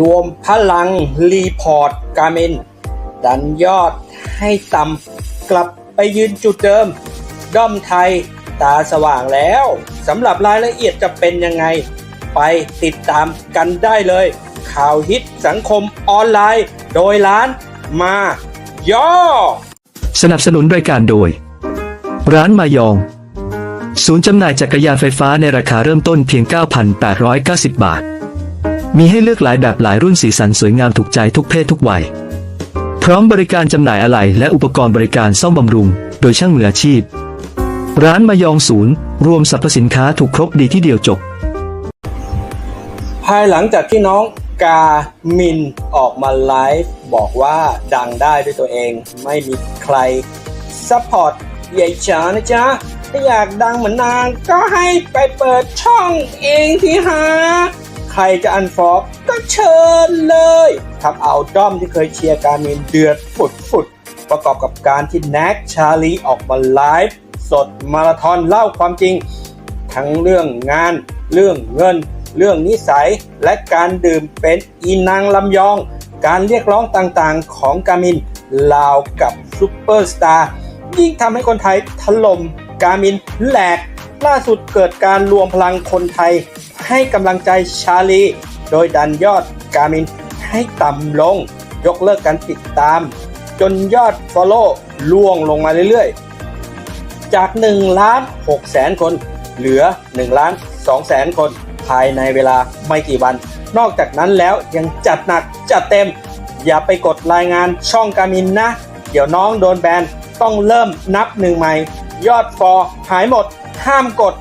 รวมพลังรีพอร์ตการเมนดันยอดให้ต่ำกลับไปยืนจุดเดิม ด้อมไทยตาสว่างแล้วสำหรับรายละเอียดจะเป็นยังไง ไปติดตามกันได้เลย ข่าวฮิตสังคมออนไลน์ โดยร้านมา ย่อ สนับสนุนรายการโดย ร้านมายอง ศูนย์จำหน่ายจักรยานไฟฟ้าในราคาเริ่มต้นเพียง 9,890 บาท มีให้เลือกหลายแบบหลายรุ่นสีสันสวยงามถูกใจทุกเพศทุกวัย พร้อมบริการจำหน่ายอะไหล่และอุปกรณ์บริการซ่อมบำรุง โดยช่างมืออาชีพ ร้านมายองศูนย์ รวมสรรพสินค้าถูกครบดีที่เดียวจบ ภายหลังจากที่น้องกามินออกมาไลฟ์บอกว่าดังได้ด้วยตัวเอง ไม่มีใครซัพพอร์ตยายจ๋านะจ๊ะถ้าอยากดังเหมือนนางก็ให้ไปเปิดช่องเองที่หา ใครจะอันฟอกก็เชิญเลยทำเอาด้อมที่เคยเชียร์การมินเดือดฝุดฝุดประกอบกับการที่แน็กชาลีออกมาไลฟ์สดมาราธอนเล่าความจริง ทั้งเรื่องงาน เรื่องเงิน เรื่องนิสัย และการดื่มเป็นอีนางลำยอง การเรียกร้องต่างๆของกามินลาวกับซูเปอร์สตาร์ยิ่งทำให้คนไทยถล่มกามินแหลกล่าสุดเกิดการรวมพลังคนไทย ให้กำลังใจชาลี โดยดันยอดกามินให้ต่ำลง ยกเลิกการติดตาม จนยอดฟอลโล่ล่วงลงมาเรื่อยๆ จาก1ล้าน6แสนคน เหลือ1ล้าน2แสนคน ภายในเวลาไม่กี่วัน นอกจากนั้นแล้วยังจัดหนักจัดเต็ม อย่าไปกดรายงานช่องการมินนะ เดี๋ยวน้องโดนแบนต้องเริ่มนับหนึ่งใหม่ ยอดฟอหายหมด ห้ามกด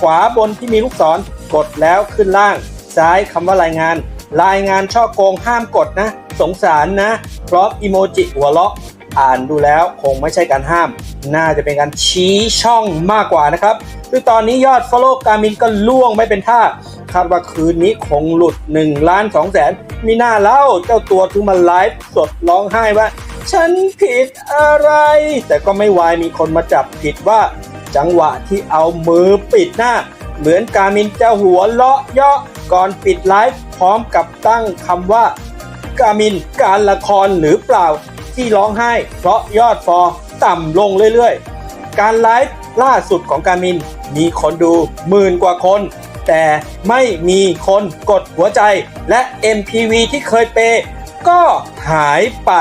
ขวาบนที่มีลูกศร กดแล้วขึ้นล่าง ซ้ายคำว่ารายงาน รายงานช่อโกงห้ามกดนะ สงสารนะพร้อมอีโมจิหัวเราะอ่านดูแล้วคงไม่ใช่การห้าม น่าจะเป็นการชี้ช่องมากกว่านะครับคือตอนนี้ยอด Follow การมินก็ล่วงไม่เป็นท่า คาดว่าคืนนี้คงหลุด1ล้าน2แสนมีหน้าเล่าเจ้าตัวถึงมาไลฟ์สดร้องไห้ว่า ฉันผิดอะไร แต่ก็ไม่วายมีคนมาจับผิดว่า จังหวะที่เอามือปิดหน้า เหมือนกามินจะหัวเลาะเยาะก่อนปิดไลฟ์พร้อมกับตั้งคำว่า กามินการละครหรือเปล่าที่ร้องไห้ เพราะยอดฟอร์ต่ำลงเรื่อยๆ การไลฟ์ล่าสุดของกามิน มีคนดูหมื่นกว่าคน แต่ไม่มีคนกดหัวใจและ MPV ที่เคยเปย์ก็หายไป